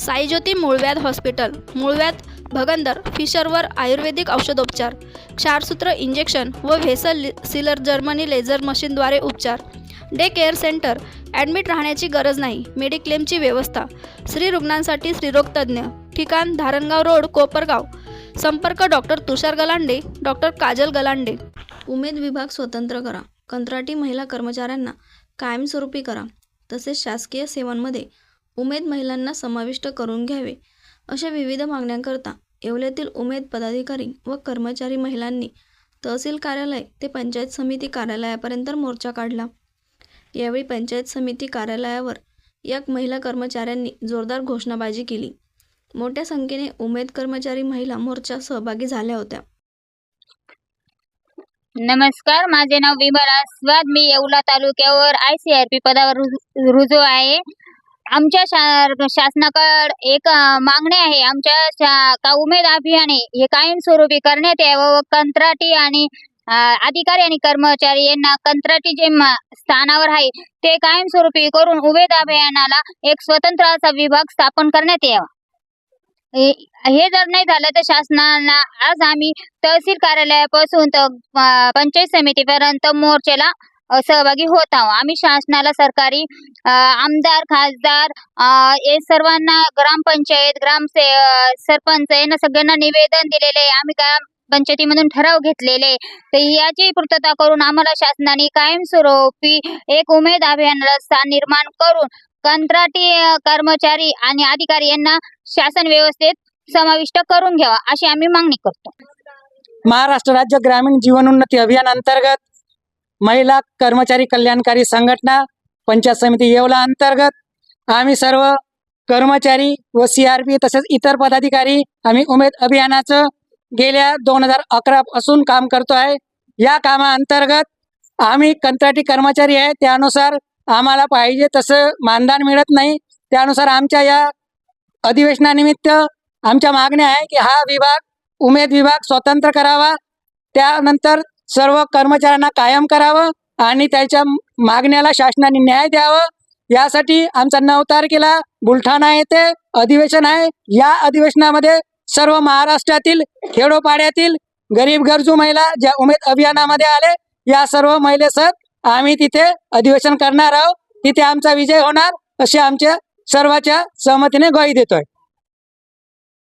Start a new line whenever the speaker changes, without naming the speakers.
साईज्योती मूळव्याध हॉस्पिटल मूळव्याध भगंदर फिशरवर आयुर्वेदिक औषधोपचार क्षारसूत्र इंजेक्शन व व्हेसल सिलर जर्मनी लेझर मशीनद्वारे उपचार. डे केअर सेंटर ॲडमिट राहण्याची गरज नाही मेडिक्लेमची व्यवस्था. स्त्री रुग्णांसाठी स्त्रीरोगतज्ञ ठिकाण धारणगाव रोड कोपरगाव. संपर्क डॉक्टर तुषार गलांडे डॉक्टर काजल गलांडे. उमेद विभाग स्वतंत्र करा. कंत्राटी महिला कर्मचाऱ्यांना कायमस्वरूपी करा. तसेच शासकीय सेवांमध्ये उमेद महिलांना समाविष्ट करून घ्यावे अशा विविध मागण्यांकरता येवल्यातील उमेद पदाधिकारी व कर्मचारी महिलांनी तहसील कार्यालय ते पंचायत समिती कार्यालयापर्यंत मोर्चा काढला. यावेळी पंचायत समिती कार्यालयावर एक महिला कर्मचाऱ्यांनी जोरदार घोषणाबाजी केली. मोठ्या संख्येने उमेद कर्मचारी महिला मोर्चा सहभागी झाल्या होत्या.
नमस्कार माझे नाव विमला स्वाद मी येवला तालुक्यावर आय सी आर पी पदावर रुजू रुजू आहे. आमच्या शा शासनाकडे एक मागणी आहे. आमच्या शा का उमेद अभियाने हे कायमस्वरूपी करण्यात यावं व कंत्राटी आणि अधिकारी आणि कर्मचारी यांना कंत्राटी जे स्थानावर आहे ते कायमस्वरूपी करून उमेद अभियानाला एक स्वतंत्र असा विभाग स्थापन करण्यात यावा. हे जर नाही झालं तर शासनाला आज आम्ही तहसील कार्यालयापासून तर पंचायत समितीपर्यंत मोर्चाला सहभागी होत आहोत. आम्ही शासनाला सरकारी आमदार खासदार हे सर्वांना ग्रामपंचायत ग्राम सरपंच यांना सगळ्यांना निवेदन दिलेले आहे. आम्ही ग्राम पंचायतीमधून ठराव घेतलेले तर याची पूर्तता करून आम्हाला शासनाने कायमस्वरूपी एक उमेद अभियानाला स्थान निर्माण करून कंत्राटी कर्मचारी आणि अधिकारी यांना शासन व्यवस्थेत समाविष्ट करून घ्यावा अशी आम्ही मागणी करतो.
महाराष्ट्र राज्य ग्रामीण जीवनोन्नती अभियान अंतर्गत महिला कर्मचारी कल्याणकारी संघटना पंचायत समिती येवला अंतर्गत आम्ही सर्व कर्मचारी व सी आर पी तसेच इतर पदाधिकारी आम्ही उमेद अभियानाचं गेल्या दोन हजार अकरा पासून काम करतो आहे. या कामाअंतर्गत आम्ही कंत्राटी कर्मचारी आहे. त्यानुसार आम्हाला पाहिजे तसं मानधन मिळत नाही. त्यानुसार आमच्या या अधिवेशनानिमित्त आमच्या मागण्या आहे की हा विभाग उमेद विभाग स्वतंत्र करावा. त्यानंतर सर्व कर्मचाऱ्यांना कायम करावं आणि त्याच्या मागण्याला शासनाने न्याय द्यावा. यासाठी आमचा नऊ तारखेला बुलढाणा येथे अधिवेशन आहे. या अधिवेशनामध्ये सर्व महाराष्ट्रातील खेडोपाड्यातील गरीब गरजू महिला ज्या उमेद अभियानामध्ये आले या सर्व महिलेसह आम्ही तिथे अधिवेशन करणार आहोत. तिथे आमचा विजय होणार असे आमच्या सर्वाच्या सहमतीने ग्वाही देतोय.